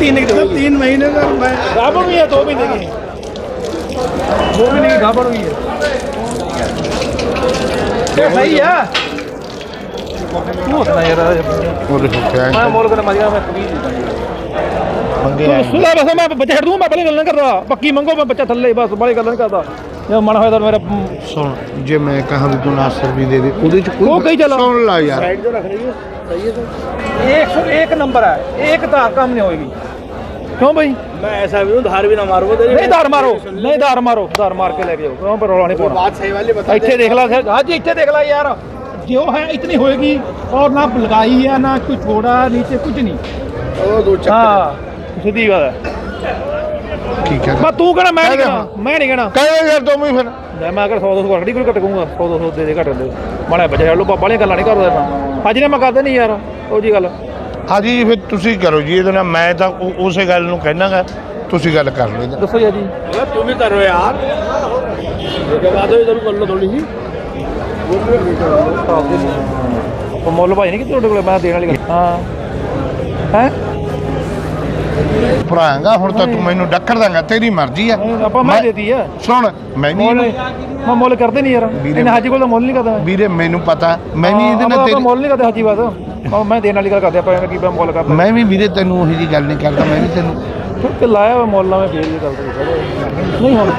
तीन की सब तीन महीने का मैं गाभण हुई है दो महीने की दो महीने की गाभण हुई है ये सही है तू होता यार ਉਹ ਦੇਖੋ मैं मोल कर मर गया मैं कभी ਮੰਗੇ ਤੂੰ ਸੁਦਾ ਬਸ ਮੈਂ ਬੱਚਾ ਛੱਡ ਦੂੰ ਮੈਂ ਬੜੀ ਗੱਲ ਨਹੀਂ ਕਰਦਾ ਪੱਕੀ ਮੰਗੋ ਮੈਂ ਬੱਚਾ ਥੱਲੇ ਬਸ ਬੜੀ ਗੱਲ ਨਹੀਂ ਕਰਦਾ ਜੇ ਮਨ ਹੋਇਆ ਤਾਂ ਮੇਰਾ ਸੁਣ ਜੇ ਮੈਂ ਕਹਾਂ ਵੀ ਤੂੰ ਨਾਸਰ ਵੀ ਦੇ ਦੇ ਉਹਦੇ ਚ ਉਹ ਕਹੀ ਚੱਲ। ਸੁਣ ਲਾ ਯਾਰ साइड जो रख रही है सही है तो एक सौ एक नंबर है एक धार कम ਕਿਉਂ ਬਈ? ਮੈਂ ਐਸਾ ਵੀ ਹੂੰ ਧਾਰ ਵੀ ਨਾ ਮਾਰੋ ਤੇਰੀ ਨਹੀਂ ਧਾਰ ਮਾਰੋ ਨਹੀਂ ਧਾਰ ਮਾਰੋ ਧਾਰ ਮਾਰ ਕੇ ਲੈ ਕੇ ਜਾਓ ਪਰ ਰੌਲਾ ਨਹੀਂ ਪਾਉਣਾ? ਬਾਤ ਸਹੀ ਵਾਲੀ ਬਤਾ ਇੱਥੇ ਦੇਖ ਲੈ ਸਰ ਹਾਂ ਜੀ ਇੱਥੇ ਦੇਖ ਲੈ ਯਾਰ। ਜੋ ਹੈ ਇਤਨੀ ਹੋਏਗੀ ਔਰ ਨਾ ਲਗਾਈ ਹੈ ਨਾ ਕੁਝ ਛੋੜਾ ਨੀਚੇ ਕੁਝ ਨਹੀਂ। ਉਹ ਦੋ ਚੱਕਰ। ਹਾਂ ਸਿੱਧੀ ਗੱਲ ਹੈ। ਠੀਕ ਹੈ। ਬਾ ਤੂੰ ਕਹਣਾ ਮੈਂ ਨਹੀਂ ਕਹਣਾ ਮੈਂ ਨਹੀਂ ਕਹਣਾ। ਕਹਿ ਯਾਰ ਤੂੰ ਵੀ ਫਿਰ। ਮੈਂ ਅਗਰ 100 200 ਘੱਟ ਕੋਈ ਘੱਟ 100 200 ਦੇ ਦੇ ਘੱਟ ਦੇ। ਮਾੜਾ ਬਚਾ ਲੋ ਬਾਬਾ ਨੇ ਗੱਲਾਂ ਨਹੀਂ ਕਰਦਾ। ਅੱਜ ਨੇ ਮੈਂ ਕਰਦਾ ਨਹੀਂ ਯਾਰ ਉਹ ਜੀ ਗੱਲ। ਹਾਜੀ ਫਿਰ ਤੁਸੀਂ ਕਰੋ ਜੀ ਇਹਦੇ ਨਾਲ ਮੈਂ ਤਾਂ ਉਹ- ਉਸੇ ਗੱਲ ਨੂੰ ਕਹਿਣਾਗਾ ਤੁਸੀਂ ਗੱਲ ਕਰ ਲਓ ਇਹਦੇ ਨਾਲ। ਦੱਸੋ ਜੀ ਜੀ अरे तुम ही करो यार ये बात है इधर कर लो थोड़ी सी ਉਹ ਮੁੱਲ ਭਾਈ ਨਹੀਂ ਕਿ ਤੁਹਾਡੇ ਕੋਲ ਮੈਂ ਦੇਣ ਵਾਲੀ ਗੱਲ ਹਾਂ ਹੈ ਭਰਾਂਗਾ ਹੁਣ ਤਾਂ ਤੂੰ ਮੈਨੂੰ ਡੱਕਰ ਦਾਂਗਾ ਤੇਰੀ ਮਰਜ਼ੀ ਆ ਆਪਾਂ ਮੈਂ ਦੇਤੀ ਆ ਸੁਣ ਮੈਂ ਮੁੱਲ ਨਹੀਂ ਮੈਂ ਮੁੱਲ ਕਰਦੇ ਨਹੀਂ ਯਾਰ ਵੀਰੇ- ਇਹਨੇ ਹਾਜੀ ਕੋਲ ਤਾਂ ਮੁੱਲ ਨਹੀਂ ਕਰਦਾ ਮੈਂ ਵੀਰੇ ਮੈਨੂੰ ਪਤਾ ਮੈਂ ਵੀ ਇਹਦੇ ਨਾਲ ਆਪਾਂ ਤੇਰੀ ਮੁੱਲ ਨਹੀਂ ਕਰਦੇ ਹਾਜੀ ਬਾਤ ਉਹ ਮੈਂ ਦੇਣ ਵਾਲੀ ਗੱਲ ਕਰਦੇ ਆਪਾਂ ਐਵੇਂ ਕੀ ਮੈਂ ਮੁੱਲ ਕਰਦਾ। ਮੈਂ ਵੀ ਵੀਰੇ ਤੈਨੂੰ ਉਹੀ ਜੀ ਗੱਲ ਨਹੀਂ ਕਰਦਾ ਮੈਂ ਵੀ ਤੈਨੂੰ ਫਿਰ ਤੇ ਲਾਇਆ ਹੋਇਆ ਮੁੱਲ ਮੈਂ ਫੇਰ ਇਹ ਗੱਲ ਨਹੀਂ ਹੁਣ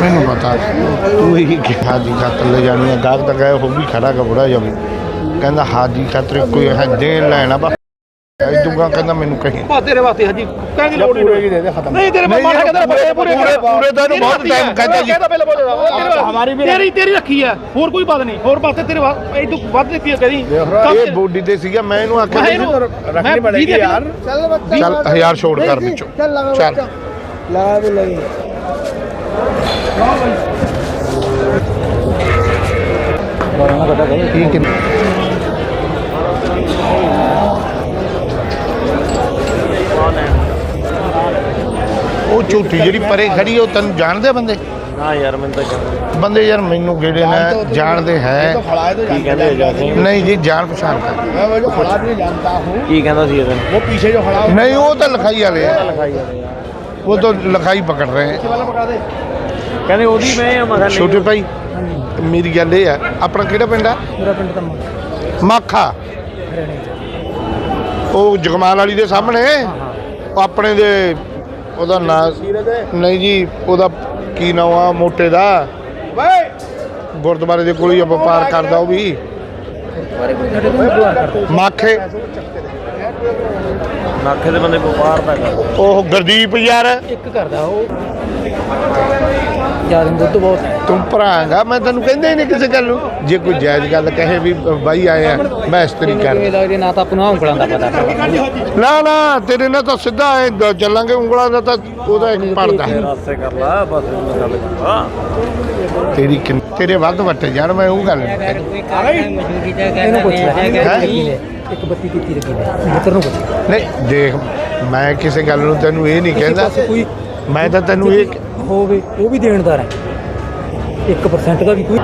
ਮੈਨੂੰ ਪਤਾ ਤੂੰ ਹੀ ਕਿਹਾ ਦੀ ਖਾਤਰ ਲੈ ਜਾਣੀ ਆ ਗਾਹਕ ਤਾਂ ਗਏ ਉਹ ਵੀ ਖੜਾ ਕਬੜਾ ਜਾਵੇ। ਕਹਿੰਦਾ ਹਾਜੀ ਖਾਤਰ ਕੋਈ ਹੈ ਦੇਣ ਲੈਣਾ ਇਹ ਦੁਗਾ ਕਹਿੰਦਾ ਮੈਨੂੰ ਕਹੀ। ਬਾ ਤੇਰੇ ਵਾਸਤੇ ਹਜੀ ਕਹਿੰਦੀ ਲੋੜ ਨਹੀਂ ਪੂਰੇ ਹੀ ਦੇ ਦੇ ਖਤਮ। ਨਹੀਂ ਤੇਰੇ ਮੈਂ ਮਾਣਾ ਕਹਿੰਦਾ ਪੂਰੇ ਪੂਰੇ ਪੂਰੇ ਦਾ ਇਹਨੂੰ ਬਹੁਤ ਟਾਈਮ ਕਹਿੰਦਾ ਜੀ। ਕਹਿੰਦਾ ਪਹਿਲਾਂ ਬੋਲਦਾ ਹਮਾਰੀ ਵੀ ਤੇਰੀ ਤੇਰੀ ਰੱਖੀ ਹੈ ਹੋਰ ਕੋਈ ਬਾਤ ਨਹੀਂ ਹੋਰ ਪਾਸੇ ਤੇਰੇ ਇਹ ਤੋਂ ਵੱਧ ਦਿੱਤੀ ਹੈ ਕਦੀ। ਇਹ ਬੋਡੀ ਤੇ ਸੀਗਾ ਮੈਂ ਇਹਨੂੰ ਆਖਿਆ ਸੀ ਰੱਖਣੀ ਪੜੇਗੀ ਯਾਰ। ਚੱਲ ਹਜ਼ਾਰ ਛੋੜ ਕਰ ਵਿੱਚੋਂ। ਚੱਲ ਲਗਾ ਵੀ ਲਗੀ ਬਾਰਾਂ ਦਾ ਪਤਾ ਕਰੀ ਠੀਕ ਹੈ ਝੂਠੀ ਜਿਹੜੀ ਪਰੇ ਖੜੀ ਆ, ਉਹ ਤੈਨੂੰ ਜਾਣਦੇ ਆ ਬੰਦੇ ਨਾ ਯਾਰ ਮੈਨੂੰ ਤਾਂ ਜਾਣ ਬੰਦੇ ਯਾਰ ਮੈਨੂੰ ਗੇੜੇ ਨੇ ਜਾਣਦੇ ਹੈ तो खड़ा है तो ਕੀ ਕਹਿੰਦੇ ਜਾ ਕੇ ਨਹੀਂ ਜੀ ਜਾਣ ਪਛਾਣ ਕਰ मैं वो जो खड़ा भी नहीं जानता हूँ ਕੀ ਕਹਿੰਦਾ ਸੀ ਇਹਦੇ वो पीछे जो खड़ा नहीं वो तो लिखाई वाले हैं ਲਿਖਾਈ ਜਾਂਦੇ ਯਾਰ वो तो लिखाई पकड़ रहे हैं वाला पकड़ा दे ਕਹਿੰਦੇ ਉਹਦੀ ਮੈਂ ਆ ਮਸਾ ਨਹੀਂ ਛੋਟੇ ਭਾਈ ਮੇਰੀ ਗੱਲ ਇਹ ਆ ਆਪਣਾ ਕਿਹੜਾ ਪਿੰਡ ਆ ਮੇਰਾ ਪਿੰਡ ਤਾਂ ਮਾਖਾ ਉਹ ਜਗਮਾਲ ਵਾਲੀ ਦੇ ਸਾਹਮਣੇ ਉਹ ਆਪਣੇ ਦੇ ਉਹਦਾ ਨਾਂ ਨਹੀਂ ਜੀ ਉਹਦਾ ਕੀ ਨਾਮ ਆ ਮੋਟੇ ਦਾ। ਗੁਰਦੁਆਰੇ ਦੇ ਕੋਲ ਹੀ ਆ ਵਪਾਰ ਕਰਦਾ ਉਹ ਵੀ। ਮਾਖੇ। ਨਾਖੇ ਦੇ ਬੰਦੇ ਵਪਾਰ ਦਾ ਉਹ ਗੁਰਦੀਪ ਯਾਰ। ਇੱਕ ਕਰਦਾ ਉਹ। ਜ਼ਿਆਦਾ ਦੁੱਧ ਬਹੁਤ ਹੈ। ਤੂੰ ਭਰਾਂਗਾ ਮੈਂ ਤੈਨੂੰ ਕਹਿੰਦਾ ਹੀ ਨਹੀਂ ਕਿਸੇ ਗੱਲ ਨੂੰ। ਜੇ ਕੋਈ ਜਾਇਜ਼ ਗੱਲ ਕਹੇ ਵੀ ਬਾਈ ਆਏ ਆ ਮੈਂ ਇਸਤਰੀ ਕਰ ਲੱਗਦੇ ਨਾ ਤਾਂ ਆਪਣਾ ਉਂਗਲਾਂ ਦਾ ਪਤਾ ਨਾ ਨਾ ਤੇਰੇ ਨਾਲ ਤਾਂ ਸਿੱਧਾ ਐ ਦ- ਚੱਲਾਂਗੇ ਉਂਗਲਾਂ ਦਾ ਤਾਂ ਉਹਦਾ ਇੱਕ ਪੜਦਾ ਹੈ ਕਰ ਲਾ ਬਸ ਗੱਲ ਤੇਰੀ ਕਿੰਨ- ਤੇਰੇ ਵੱਧ ਵੱਟੇ ਯਾਰ ਮੈਂ ਉਹ ਗੱਲ ਨਹੀਂ ਕਰੀ। ਇਹਨੂੰ ਪੁੱਛ ਲੈ ਹੈਂ? ਇੱਕ ਬੱਤੀ ਕੀਤੀ ਲੱਗੀ ਨੇ। ਮਿੱਤਰ ਨੂੰ ਪੁੱਛ ਨਹੀਂ ਦੇਖ ਮੈਂ ਕਿਸੇ ਗੱਲ ਨੂੰ ਤੈਨੂੰ ਇਹ ਨਹੀਂ ਕਹਿੰਦਾ। ਕੋਈ ਮੈਂ ਤਾਂ ਤੈਨੂੰ ਇਹ ਹੋਵੇ ਉਹ ਵੀ ਦੇਣਦਾਰ ਹੈ। 1% ਦਾ ਵੀ ਕੋਈ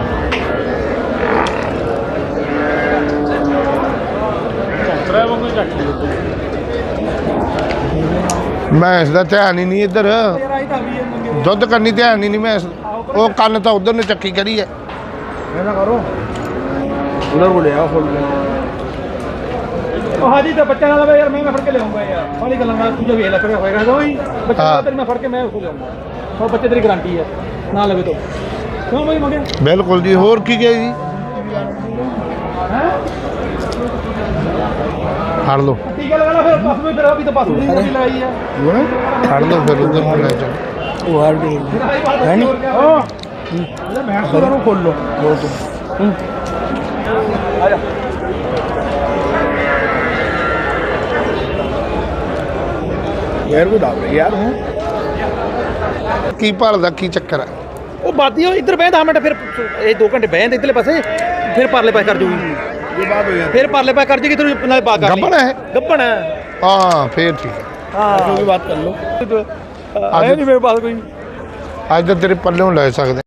ਮੈਂ ਇਸ ਦਾ ਧਿਆਨ ਹੀ ਨਹੀਂ ਇੱਧਰ। ਦੁੱਧ ਕੰਨੀ ਧਿਆਨ ਹੀ ਨਹੀਂ ਮੈਂ ਉਹ ਕੰਨ ਤਾਂ ਉਧਰ ਨੇ ਚੱਕੀ ਕਰੀ ਹੈ। ਇਹਨਾਂ ਕਰੋ ਉਧਰ ਬੋਲਿਆ ਫੁੱਲ। ਉਹ ਹਾਜੀ ਤਾਂ ਬੱਚਾ ਨਾਲ ਯਾਰ ਮੈਂ ਫੜ ਕੇ ਲਿਆਉਂਗਾ ਯਾਰ। ਵਾਲੀ ਗੱਲਾਂ ਨਾਲ ਤੂੰ ਜੋ ਵੇਖ ਲੈ ਫਿਰ ਹੋਏਗਾ ਕੋਈ ਬੱਚਾ ਨਾਲ ਮੈਂ ਫੜ ਕੇ ਮੈਂ ਉਸ ਲਿਆਉਂਗਾ। ਔਰ ਬੱਚੇ ਤੇਰੀ ਗਾਰੰਟੀ ਹੈ। ਨਾ ਲਵੇ ਤੋਂ। ਕਿਉਂ ਬਈ ਮਗੇ ਬਿਲਕੁਲ ਜੀ ਹੋਰ ਕੀ ਕਹੇ ਜੀ? ਫੜ ਲਓ। ਟੀਕਾ ਲਗਾ ਲਾ ਫਿਰ? ਪਾਸ ਵਿੱਚ ਫਿਰ ਅਭੀ ਤਾਂ ਪਾਸ ਨਹੀਂ ਅਭੀ ਲਗਾਈ ਹੈ। ਫੜ ਲਓ ਫਿਰ ਉਧਰ ਨੂੰ ਲੈ ਜਾ ਉਹ ਹਾਰ ਗਈ। ਹੈ ਨਹੀਂ ਉਹ ਮੈਂ ਸੋਰ ਨੂੰ ਖੋਲ ਲਓ ਲੋ ਤੂੰ ਆ ਜਾ। ਯਾਰ ਕੋ ਦਾਬ ਯਾਰ ਹੂੰ। ਕੀ ਭਾਲਦਾ ਕੀ ਚੱਕਰ ਆ ਉਹ ਬਾਦੀ ਉਹ ਇੱਧਰ ਬਹਿੰਦਾ ਮਿੰਟ ਫਿਰ ਇਹ 2 ਘੰਟੇ ਬਹਿੰਦੇ ਇੱਧਰਲੇ ਪਾਸੇ ਫਿਰ ਪਰਲੇ ਪਾਸੇ ਕਰ ਜੂਗੀ। ਜੇ ਬਾਤ ਹੋ ਜਾਂਦੀ ਫਿਰ ਪਰਲੇ ਪਾਸੇ ਕਰ ਜੂਗੀ ਤੈਨੂੰ ਨਾਲ ਬਾਤ ਕਰ ਲਈ। ਹੈ ਗੱਬਣ ਹਾਂ। ਫੇਰ ਠੀਕ ਹੈ। ਹਾਂ। ਜੋ ਵੀ ਬਾਤ ਕਰ ਲਓ। ਆਏ ਨਹੀਂ ਮੇਰੇ ਪਾਸ ਕੋਈ। ਅੱਜ ਤੇਰੇ ਪੱਲੇ ਲੈ ਸਕਦੇ।